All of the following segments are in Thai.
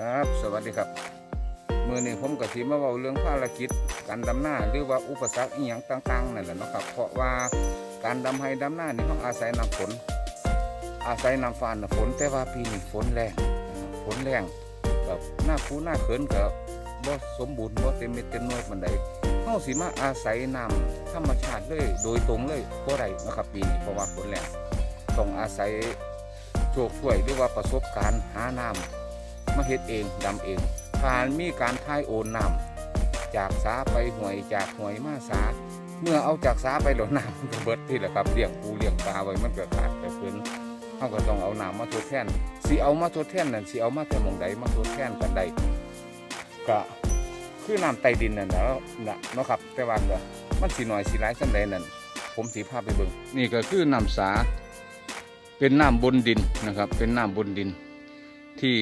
ครับ สวัสดีครับ มือนี้ผมกับทีมาเว้าเรื่องภารกิจ การดำหน้าหรือว่าอุปสรรคอีหยังต่างๆนั่นแหละเนาะครับ เพราะว่าการดำให้ดำหน้านี่ต้องอาศัยน้ำฝน อาศัยน้ำฟ้าน้ำฝน แต่ว่าปีนี้ฝนแรงฝนแรงแบบหน้าคูหน้าเขินกับบ่สมบูรณ์บ่เต็มเม็ดเต็มหน่วยปานใดเฮาสิมาอาศัยน้ำธรรมชาติเลยโดยตรงเลยบ่ได้นะครับปีนี้เพราะว่าฝนแรงต้องอาศัยโชคช่วยหรือว่าประสบการณ์หาน้ำ มาเฮ็ดเองดำเอง ผ่านมีการทายโอนน้ำจากสาไปห่วยจากห่วยมาสา เมื่อเอาจากสาไปหลดน้ำมันก็เบิดที่แหละครับเลี้ยงปูเลี้ยงปลาไว้มันก็ขาดไปเพิ่นเขาก็ต้องเอาน้ำมาทดแทนสิเอามาทดแทนนั่นสิเอามาแต่หมองใดมาทดแทนกันใดก็คือน้ำใต้ดินนั่นแหล้วนะเนาะครับแต่ว่าก็มันสิหน่อยสิหลายสันใดนั่นผมสีพาไปเบิ่งนี่ก็คือน้ำสาเป็นน้ำบนดินนะครับ เป็นน้ำบนดินที่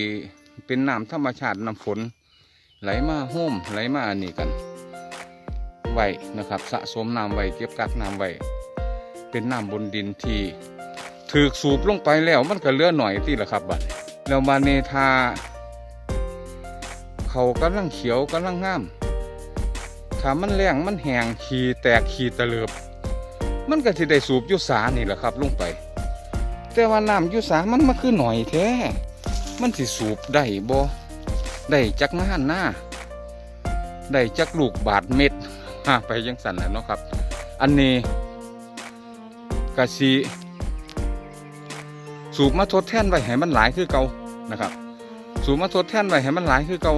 เป็นน้ำธรรมชาติน้ำฝน ไหลมาโฮมไหลมาอันนี้กันไว้นะครับ สะสมน้ำไว้เก็บกักน้ำไว้เป็นน้ำบนดินที่ถือสูบลงไปแล้วมันก็เลือหน่อยที่ละครับบัดแล้วบาเนทาเขากำลังเขียวกำลังงามถ้ามันแรงมันแหงขีแตกขีตะเลิบมันก็จะได้สูบยุสานี่แหละครับลงไป แต่ว่าน้ำยุสามันมาคือหน่อยแท้ มันสิสูบได้บ่ได้จักงานหน้าได้จักลูกบาทเม็ดไปยังสั่นแหละเนาะครับ อันนี้กะสิสูบมาทดแทนไว้ให้มันหลายคือเก่านะครับ สูบมาทดแทนไว้ให้มันหลายคือเก่า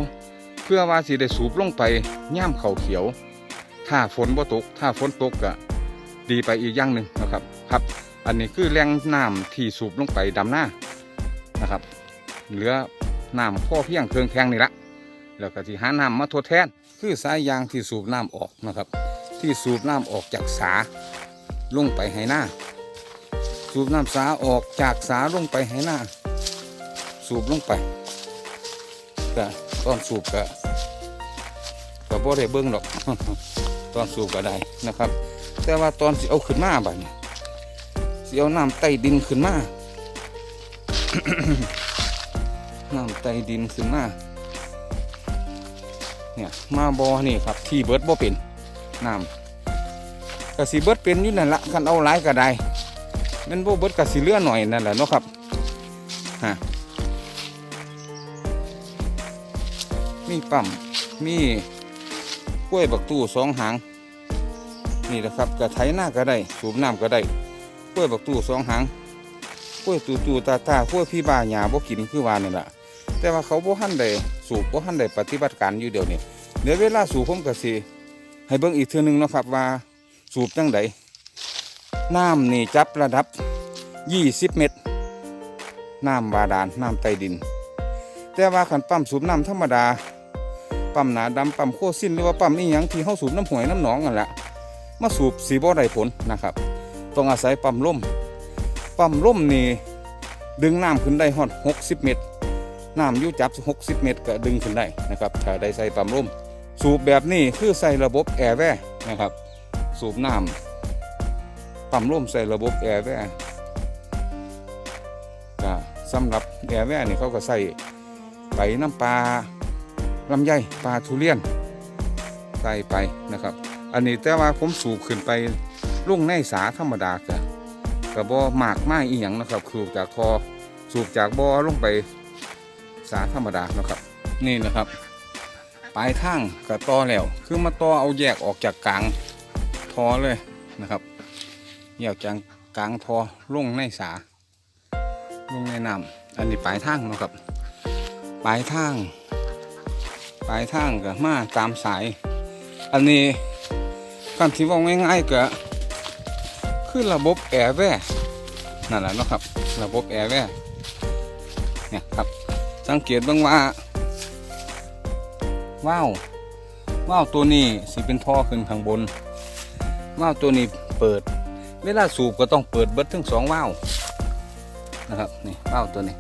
เพื่อว่าสิได้สูบลงไปย่ามเขาเขียว ถ้าฝนบ่ตก ถ้าฝนตกก็ดีไปอีกอย่างหนึ่งนะครับครับ อันนี้คือแรงน้ำที่สูบลงไปดำหน้านะครับ เหลือน้ำพ่อเพียงเครื่องแข็งนี่ละแล้วก็ที่หาน้ำมาทดแทน คือสายยางที่สูบน้ำออกนะครับ ที่สูบน้ำออกจากสาลงไปให้หน้า สูบน้ำสาออกจากสาลงไปให้หน้า สูบลงไปก็ตอนสูบก็ก็บ่ได้เบิ้งหรอกตอนสูบก็ได้นะครับ แต่ว่าตอนสิเอาขึ้นมาบ่เนี่ยสิเอาน้ำใต้ดินขึ้นมา น้ำใต้ดินขึ้นมาเนี่ยมาบอนี่ครับที่เบิร์ดบ่เป็นน้ำกะสีเบิร์ดเป็นอยู่นั่นละกันเอาหลายก็ได้มันบ่เบิร์ดกะสีเลื่อนหน่อยนั่นแหละเนาะครับฮะมีปั๊มมีกล้วยบักตู้สองหาง นี่แหละครับกระไถหน้าก็ได้สูบน้ำก็ได้กล้วยบักตู้สองหางกล้วยตูตูตาตากล้วยพี่บาหยาบ่กินคือว่านี่แหละ แต่ว่าเขาบ่หันได้สูบบ่หันได้ปฏิบัติการอยู่เดี๋ยวนี้เดี๋ยวเวลาสูบผมก็สิให้เบิ่งอีกเทื่อนึงเนาะครับว่าสูบจังไดน้ำนี่จับระดับ 20 เมตร น้ำบาดาลน้ำใต้ดิน แต่ว่าขันปั๊มสูบน้ำธรรมดา ปั๊มหนาดำปั๊มโคซินหรือว่าปั๊มนี่ยังที่เขาสูบน้ำหวยน้ำหนองกันแหละมาสูบสีบ่ได้ผลนะครับ ต้องอาศัยปั๊มล่มปั๊มล่มนี่ดึงน้ำขึ้นได้ฮอด 60 เมตร น้ำอยู่จับ 60 เมตรก็ดึงขึ้นได้นะครับถ้าได้ใส่ปั๊มล่มสูบแบบนี้คือใส่ระบบแอร์แวร์นะครับ สูบน้ำปั๊มล่มใส่ระบบแอร์แวร์ก็สำหรับแอร์แวร์นี่เขาก็ใส่ไปน้ำปลาลำไยปลาทุเรียนใส่ไปนะครับ อันนี้แต่ว่าผมสูบขึ้นไปลุ่งในสาธรรมดาก็กระบอหมากไม้อีหยังนะครับ สูบจากทอสูบจากบ่อลงไป สาธรรมดานะครับ นี่นะครับ ปลายทางกับต่อแล้ว คือมาต่อเอาแยกออกจากกลางทอเลยนะครับแยกจากกลางทอลงในสาลงในน้ำอันนี้ปลายทางนะครับ ปลายทาง ปลายทางก็มาตามสาย อันนี้การที่ว่าง่ายๆก็คือระบบแอร์แวร์นั่นแหละนะครับ ระบบแอร์แวร์เนี่ยครับ สังเกตบ้างว่า ว้าวว้าวตัวนี้สิเป็นท่อขึ้นข้างบน ว้าวตัวนี้เปิด เวลาสูบก็ต้องเปิดเบิดทั้งสองว้าวนะครับนี่ว้าวตัวนี้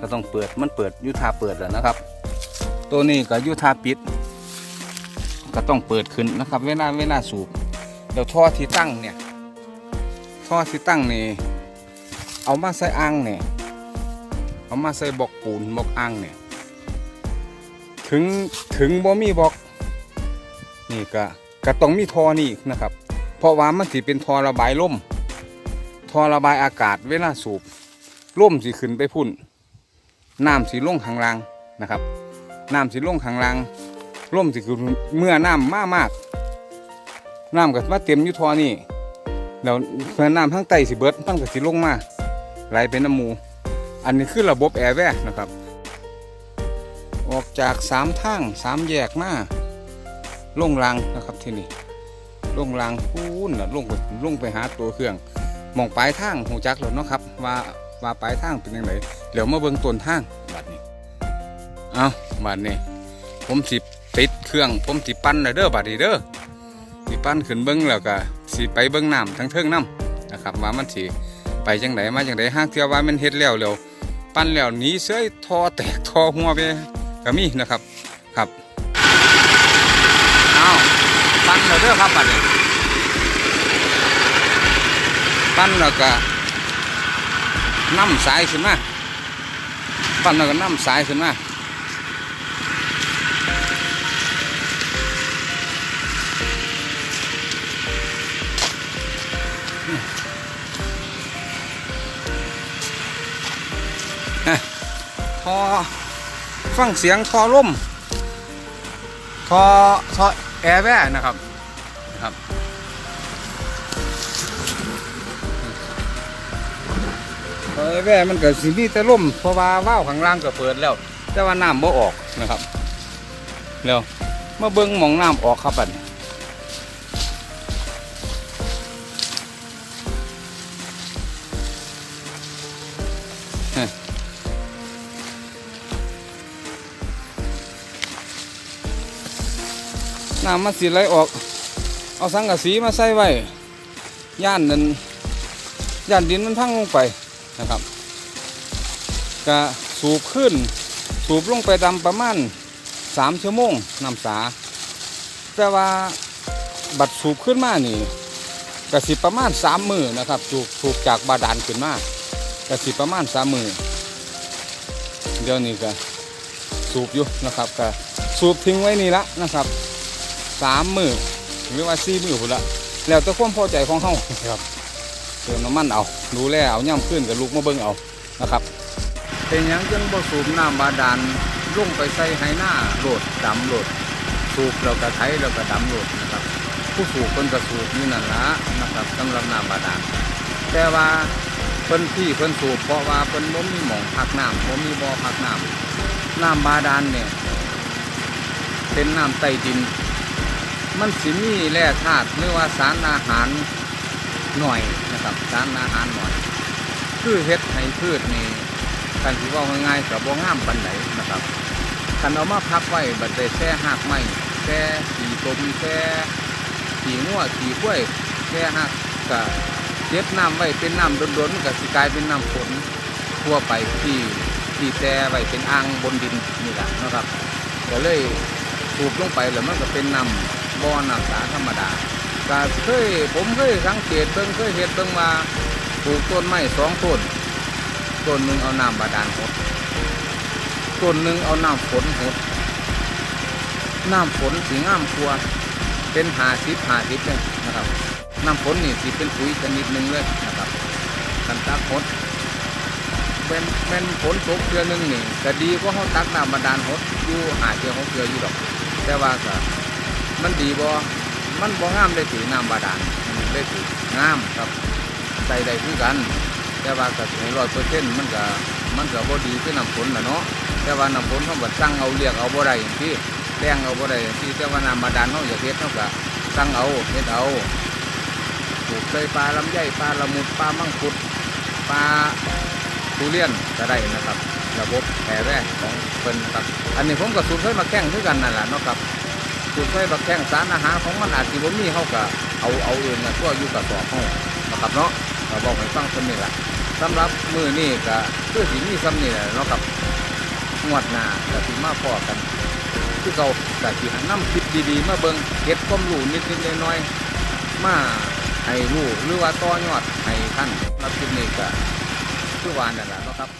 ก็ต้องเปิดมันเปิดยุทาเปิดแล้วนะครับ ตัวนี้ก็ยุทาปิด ก็ต้องเปิดขึ้นนะครับ เวลาเวลาสูบเดี๋ยวท่อที่ตั้งเนี่ยท่อที่ตั้งนี่เอามาใส่อ่างเนี่ย เอามาใส่บอกปูนบอกอ่างเนี่ยถึงถึงบ่มีบอกนี่ก็ก็ต้องมีทอนี่นะครับ เพราะว่ามันสิเป็นทอระบายลมทอระบายอากาศเวลาสูบลมสิขึ้นไปพุ่นน้ำสิลงข้างล่างนะครับน้ำสิลงข้างล่างลมสิขึ้นเมื่อน้ำมากมากน้ำก็มาเต็มอยู่ทอนี่แล้วเพื่อน้ำทั้งไตสิเบิดมันก็สิลงมาไหลเป็นน้ำมู อันนี้คือระบบแอร์แวร์นะครับ ออกจากสามทางสามแยกมาลงรางนะครับที่นี่ลงรางพูนน่ะลงไปลงไปหาตัวเครื่องมองปลายทางหูจักแล้วเนาะครับว่าว่าปลายทางเป็นยังไงเดี๋ยวมาเบิ่งต้นทางบัดนี้เอาบัดนี้ ผมสิติดเครื่อง ผมสิปั้นแล้เด้อบัดนี้เด้อสิปั้นขึ้นเบิ่งแล้วก็สิไปเบิ่งน้ำทั้งเทิงน้ำนะครับว่ามันสิไปจังไดมาจังไดห้างเที่ยวว่ามันเฮ็ดแล้วแล้ว ปั้นแล้วหนีเสยทอแตกทอหัวไปก็มีนะครับครับเอาปั้นแล้วเด้อครับบัดนี้ปั้นแล้วก็น้ำสายขึ้นมาปั้นแล้วก็น้ำสายขึ้นมา อฟังเสียงทอล่มทอทอแอร์แว่นะครับนะครับทอแอร์แว่มันเก็สิมีแต่ลมเพราะว่าว่าวข้างล่างก็เปิดแล้ว แต่ว่าน้ำบ่ออกนะครับ แล้วมาเบิ้งมองน้ำออกครับบัดนี้ น้ำมันสีไหลออก เอาสังกะสีมาใส่ไว้ย่านนั้นย่านดินมันพังลงไปนะครับก็สูบขึ้น สูบลงไปดำประมาณสามชั่วโมงน้ำสา แต่ว่าบัดสูบขึ้นมานี่กะสิประมาณสามมือนะครับสูบสูบจากบาดาลขึ้นมากะสิประมาณสามมือเดี๋ยวนี้ก็สูบอยู่นะครับก็สูบทิ้งไว้นี่ละนะครับ สามมือหรือว่าสี่มือพุ่นละแล้วแต่ความพอใจของเฮาครับเติมน้ำมันเอาดูแลเอาย่ำขึ้นกับลูกมาเบิ่งเอานะครับเป็นหยังจังบ่สูบน้ำบาดาลลงไปใส่ไหหน้าโหลดดำโหลด สูบแล้วก็ไถแล้วก็ดำโหลดนะครับ ผู้สูบคนก็สูบนี่นั่นละนะครับสำหรับน้ำบาดาลแต่ว่าเพิ่นที่เพิ่นสูบเพราะว่าเพิ่นบ่มีหม่องพักน้ำบ่มีบ่อพักน้ำน้ำบาดาลเนี่ยเป็นน้ำใต้ดิน มันสิมีแร่ธาตุหรือว่าสารอาหารหน่อยนะครับสารอาหารหน่อย คือเฮ็ดให้พืชนี่กันที่ว่าง่ายๆกับบ่งามปันไหนนะครับคันเอามาพักไว้บัดได้แช่หักไม้แช่ขีตมแช่ขีงัวขีกล้วยแช่หักก็เก็บน้ำไว้เป็นน้ำโดนๆมันก็สิกลายเป็นน้ำฝนทั่วไปที่ที่แช่ไว้เป็นอ่างบนดินนี่แหละนะครับก็เลยสูบลงไปแล้วมันก็เป็นน้ำ บ่อน้ำสาธรรมดาก็เคยผมเคยสังเกตเบิ่งเคยเห็นเบิ่งมาปลูกต้นไม้สองต้นต้นหนึ่งเอาน้ำบาดาลหดต้นหนึ่งเอาน้ำฝนหดน้ำฝนสีงามกลัวเป็นหาสิบหาสิบเลยนะครับน้ำฝนนี่สิเป็นปุ๋ยชนิดหนึ่งเลยนะครับกันตากหดเป็นเป็นฝนตกเดือนหนึ่งนี่ก็ดีกว่าเขาตักน้ำบาดาลหดอยู่หาเดียวเขาเกลืออยู่ดอก แต่ว่าก็ มันดีบ่มันบ่งามได้ถือน้ำบาดาลมันได้ถืองามครับใส่ได้คือกัน แต่ว่าก็ถึงร้อยเปอร์เซ็นต์มันก็มันก็บ่ดีคือน้ำฝนนะเนาะแต่ว่าน้ำฝนเขาบัดสั่งเอาเรียกเอาบ่ได้อย่างที่แรงเอาบ่ได้อย่างที่แต่ว่าน้ำบาดาลเขาอยากเฮ็ดเขาก็สั่งเอาเฮ็ดเอาปลูกใส่ปลาลำไยปลาละมุดปลามังคุดปลาทุเรียนก็ได้นะครับ ระบบแผ่แร่ของเพิ่นครับอันนี้ผมก็สูตรเคยมาแข่งด้วยกันนั่นแหละเนาะครับ สูตรเคยมาแข่งสารอาหารของมันอาจจะบ่มีเขาก็เอาเอาเองนะทั่วอยู่กับสอบเขานะครับเนาะเราบอกให้ฟังคนนี้แหละสำหรับมือนี่ก็คือสีมีซ้ำนี่แหละเนาะครับงวดหน้าก็สิมาพอกันคือเขาแต่ที่น้ำคิดดีๆ มาเบิ่งเก็บความรู้นิดๆน้อยๆมาให้รู้หรือว่าต่อยอดให้ท่านรับคลิปนี้ก็คือวานนั่นแหละเนาะครับ